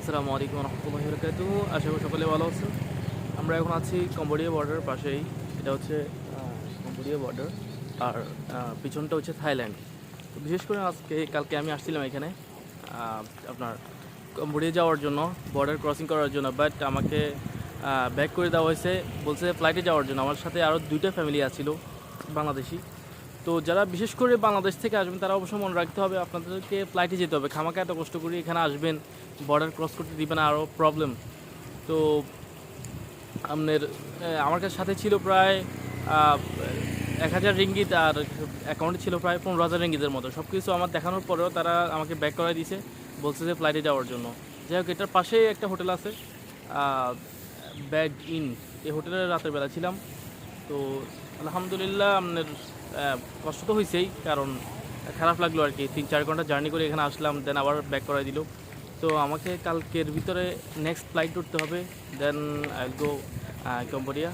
আসসালামু আলাইকুম রহমতুল্লাহ বরকাতু আশা করি সকলে ভালো আছেন। আমরা এখন আছি কম্বোডিয়া বর্ডার পাশেই। এটা হচ্ছে কম্বোডিয়া বর্ডার আর পিছনটা হচ্ছে থাইল্যান্ড। বিশেষ করে আজকে, কালকে আমি আসছিলাম এখানে আপনার কম্বোডিয়া যাওয়ার জন্য বর্ডার ক্রসিং করার জন্য। বাট আমাকে ব্যাক করে দেওয়া হয়েছে। বলছে ফ্লাইটে যাওয়ার জন্য। আমার সাথে আরও দুইটা ফ্যামিলি আছিল, বাংলাদেশি। তো যারা বিশেষ করে বাংলাদেশ থেকে আসবেন, তারা অবশ্যই মনে রাখতে হবে, আপনাদেরকে ফ্লাইটে যেতে হবে। খামাকা এত কষ্ট করে এখানে আসবেন বর্ডার ক্রস করতে দিবে না আরও প্রবলেম তো আপনার আমার কাছে সাথে ছিল প্রায় এক হাজার রিঙ্গিত আর অ্যাকাউন্টে ছিল প্রায় পনেরো হাজার রিঙ্গিতের মতো। সব কিছু আমার দেখানোর পরেও তারা আমাকে ব্যাক করাই দিয়েছে, বলছে যে ফ্লাইটে যাওয়ার জন্য। যাই হোক, এটার পাশেই একটা হোটেল আছে ব্যাড ইন এই হোটেলে রাতের বেলা ছিলাম। তো আলহামদুলিল্লাহ আপনার কষ্ট তো হয়েছেই কারণ খারাপ লাগল আর কি। তিন, চার ঘণ্টা জার্নি করে এখানে আসলাম দেন আবার ব্যাক করাই দিল। তো আমাকে কালকের ভিতরে নেক্সট ফ্লাইট উঠতে হবে দেন আই গো কম্বোডিয়া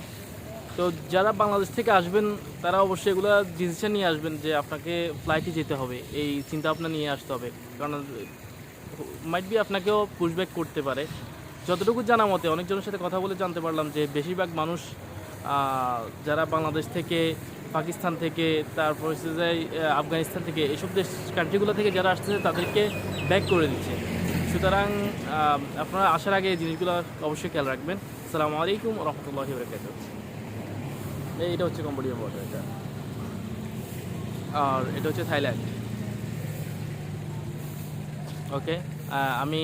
তো যারা বাংলাদেশ থেকে আসবেন, তারা অবশ্যই এগুলো ডিসিশন নিয়ে আসবেন যে আপনাকে ফ্লাইটে যেতে হবে, এই চিন্তা ভাবনা নিয়ে আসতে হবে। কারণ মাইট বি আপনাকেও পুশব্যাক করতে পারে। যতটুকু জানা মতে, অনেকজনের সাথে কথা বলে জানতে পারলাম যে বেশিরভাগ মানুষ যারা বাংলাদেশ থেকে পাকিস্তান থেকে, তারপর হচ্ছে যে আফগানিস্তান থেকে, এসব দেশ কান্ট্রিগুলো থেকে যারা আসতেছে, তাদেরকে ব্যাক করে দিচ্ছে। সুতরাং আপনারা আসার আগে এই জিনিসগুলো অবশ্যই খেয়াল রাখবেন। আসসালামু আলাইকুম রহমতুল্লাহি বরকাত এইটা হচ্ছে কম্বোডিয়া বর্ডার এটা। আর এটা হচ্ছে থাইল্যান্ড। ওকে আমি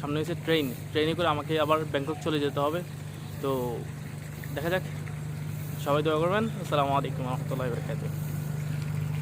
সামনে হচ্ছে ট্রেন। ট্রেনে করে আমাকে আবার ব্যাংকক চলে যেতে হবে। তো দেখা যাক। সবাই দোয়া করবেন। আসসালামু আলাইকুম রহমতুল্লাহ বরকাত